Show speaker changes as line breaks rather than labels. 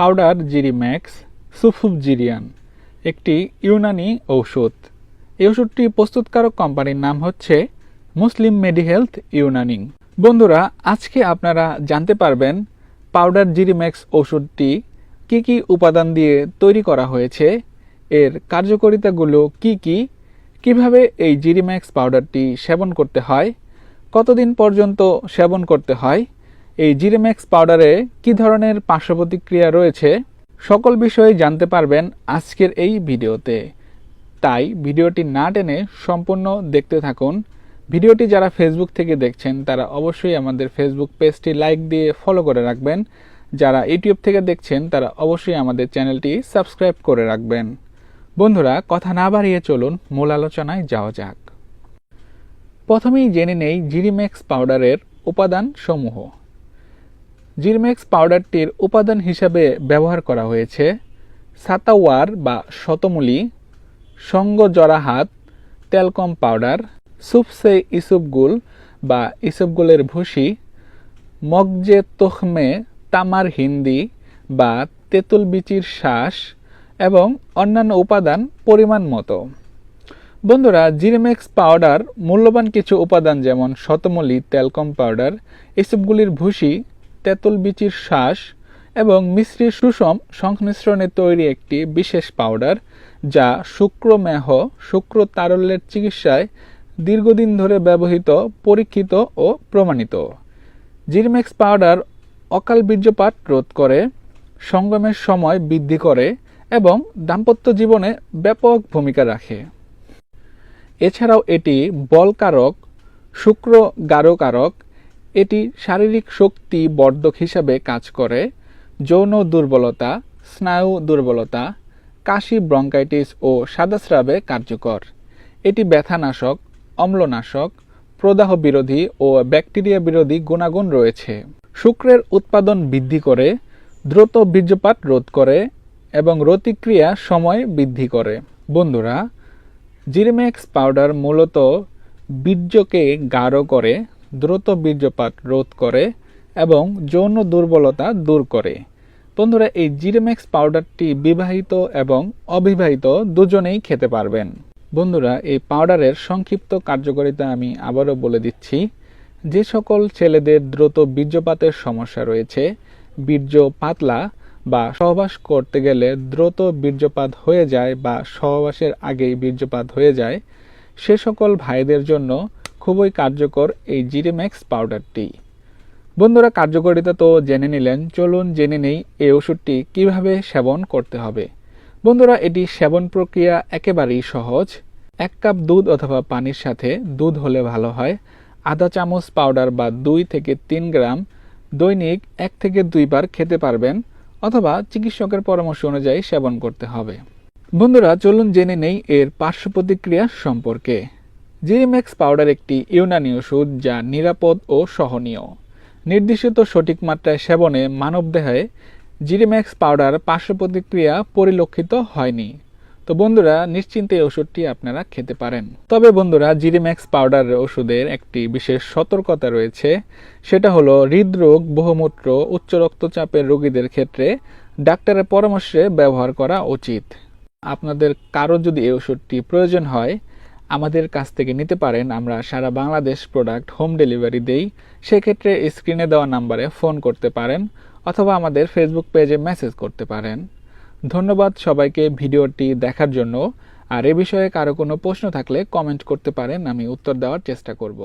Powder জিরিম্যাক্স সুফুবজিরিয়ান একটি ইউনানি ঔষধ। এই ওষুধটি প্রস্তুতকারক কোম্পানির নাম হচ্ছে মুসলিম মেডিহেলথ ইউনানিং। বন্ধুরা, আজকে আপনারা জানতে পারবেন পাউডার জিরিম্যাক্স ওষুধটি কি কি উপাদান দিয়ে তৈরি করা হয়েছে, এর কার্যকারিতাগুলো কি কি, কীভাবে এই জিরিম্যাক্স পাউডারটি সেবন করতে হয়, কতদিন পর্যন্ত সেবন করতে হয় এই জিরিম্যাক্স পাউডারে কি ধরনের পার্শ্ব প্রতিক্রিয়া রয়েছে সকল বিষয়ে জানতে পারবেন আজকের এই ভিডিওতে। তাই ভিডিওটি না টেনে সম্পূর্ণ দেখতে থাকুন। ভিডিওটি যারা ফেসবুক থেকে দেখছেন, তারা অবশ্যই আমাদের ফেসবুক পেজটি লাইক দিয়ে ফলো করে রাখবেন। যারা ইউটিউব থেকে দেখছেন, তারা অবশ্যই আমাদের চ্যানেলটি সাবস্ক্রাইব করে রাখবেন। বন্ধুরা, কথা না বাড়িয়ে চলুন, মূল আলোচনায় যাওয়া যাক। প্রথমেই জেনে নেই জিরিম্যাক্স পাউডারের উপাদান সমূহ জিরমেক্স পাউডারটির উপাদান হিসাবে ব্যবহার করা হয়েছে। সাতাওয়ার বা শতমূলি সঙ্গ জরাহাত তেলকম পাউডার সুপসে ইসুপগুল বা ইসুপগুলের ভুসি, মগজে তোখমে, তামার হিন্দি বা তেঁতুল বিচির শ্বাস এবং অন্যান্য উপাদান পরিমাণ মতো। বন্ধুরা, জিরেমেক্স পাউডার মূল্যবান কিছু উপাদান যেমন শতমূলি, তেলকম পাউডার এসবগুলির ভুসি তেঁতুল বিচির শ্বাস এবং মিশ্রি সুষম সংমিশ্রণে তৈরি একটি বিশেষ পাউডার, যা শুক্রমেহ শুক্র তারল্যের চিকিৎসায় দীর্ঘদিন ধরে ব্যবহৃত, পরীক্ষিত ও প্রমাণিত। জিরমেক্স পাউডার অকাল বীর্যপাত রোধ করে, সঙ্গমের সময় বৃদ্ধি করে এবং দাম্পত্য জীবনে ব্যাপক ভূমিকা রাখে। এছাড়াও এটি বলকারক শুক্র গারকারক এটি শারীরিক শক্তি বর্ধক হিসাবে কাজ করে, যৌন দুর্বলতা, স্নায়ু দুর্বলতা, কাশি ব্রঙ্কাইটিস ও সাদাস্রাবে কার্যকর। এটি ব্যথানাশক, অম্লনাশক প্রদাহ বিরোধী ও ব্যাকটেরিয়া বিরোধী গুণাগুণ রয়েছে। শুক্রের উৎপাদন বৃদ্ধি করে, দ্রুত বীর্যপাত রোধ করে এবং রতিক্রিয়া সময় বৃদ্ধি করে। বন্ধুরা, জিরমেক্স পাউডার মূলত বীর্যকে গাঢ় করে দ্রুত বীর্যপাত রোধ করে এবং যৌন দুর্বলতা দূর করে। বন্ধুরা, এই জিরেমেক্স পাউডারটি বিবাহিত এবং অবিবাহিত দুজনেই খেতে পারবেন। বন্ধুরা, এই পাউডারের সংক্ষিপ্ত কার্যকারিতা আমি আবারও বলে দিচ্ছি। যে সকল ছেলেদের দ্রুত বীর্যপাতের সমস্যা রয়েছে, বীর্য পাতলা বা সহবাস করতে গেলে দ্রুত বীর্যপাত হয়ে যায় বা সহবাসের আগেই বীর্যপাত হয়ে যায়, সে সকল ভাইদের জন্য খুবই কার্যকর এই জিরেম্যাক্স পাউডারটি বন্ধুরা, কার্যকারিতা তো জেনে নিলেন, চলুন জেনে নেই এই ওষুধটি কীভাবে সেবন করতে হবে। বন্ধুরা, এটি সেবন প্রক্রিয়া একেবারেই সহজ। এক কাপ দুধ অথবা পানির সাথে দুধ হলে ভালো হয়। আধা চামচ পাউডার বা দুই থেকে তিন গ্রাম দৈনিক এক থেকে দুইবার খেতে পারবেন অথবা চিকিৎসকের পরামর্শ অনুযায়ী সেবন করতে হবে। বন্ধুরা, চলুন জেনে নেই এর পার্শ্ব প্রতিক্রিয়া সম্পর্কে। জিরিম্যাক্স পাউডার একটি ইউনানি ওষুধ যা নিরাপদ ও সহনীয়। নির্দিষ্ট সঠিক মাত্রায় সেবনে মানবদেহে জিরিম্যাক্স পাউডার পার্শ্ব প্রতিক্রিয়া পরিলক্ষিত হয়নি। তো বন্ধুরা, নিশ্চিন্তে এই ওষুধটি আপনারা খেতে পারেন। তবে বন্ধুরা, জিরিম্যাক্স পাউডার ওষুধের একটি বিশেষ সতর্কতা রয়েছে। সেটা হলো হৃদরোগ, বহুমূত্র, উচ্চ রক্তচাপের রোগীদের ক্ষেত্রে ডাক্তারের পরামর্শে ব্যবহার করা উচিত। আপনাদের কারও যদি এই ওষুধটি প্রয়োজন হয় আমাদের কাছ থেকে নিতে পারেন। আমরা সারা বাংলাদেশ প্রোডাক্ট হোম ডেলিভারি দেই। সেক্ষেত্রে স্ক্রিনে দেওয়া নাম্বারে ফোন করতে পারেন অথবা আমাদের ফেসবুক পেজে মেসেজ করতে পারেন। ধন্যবাদ সবাইকে ভিডিওটি দেখার জন্য। আর এ বিষয়ে কারও কোনো প্রশ্ন থাকলে কমেন্ট করতে পারেন, আমি উত্তর দেওয়ার চেষ্টা করব।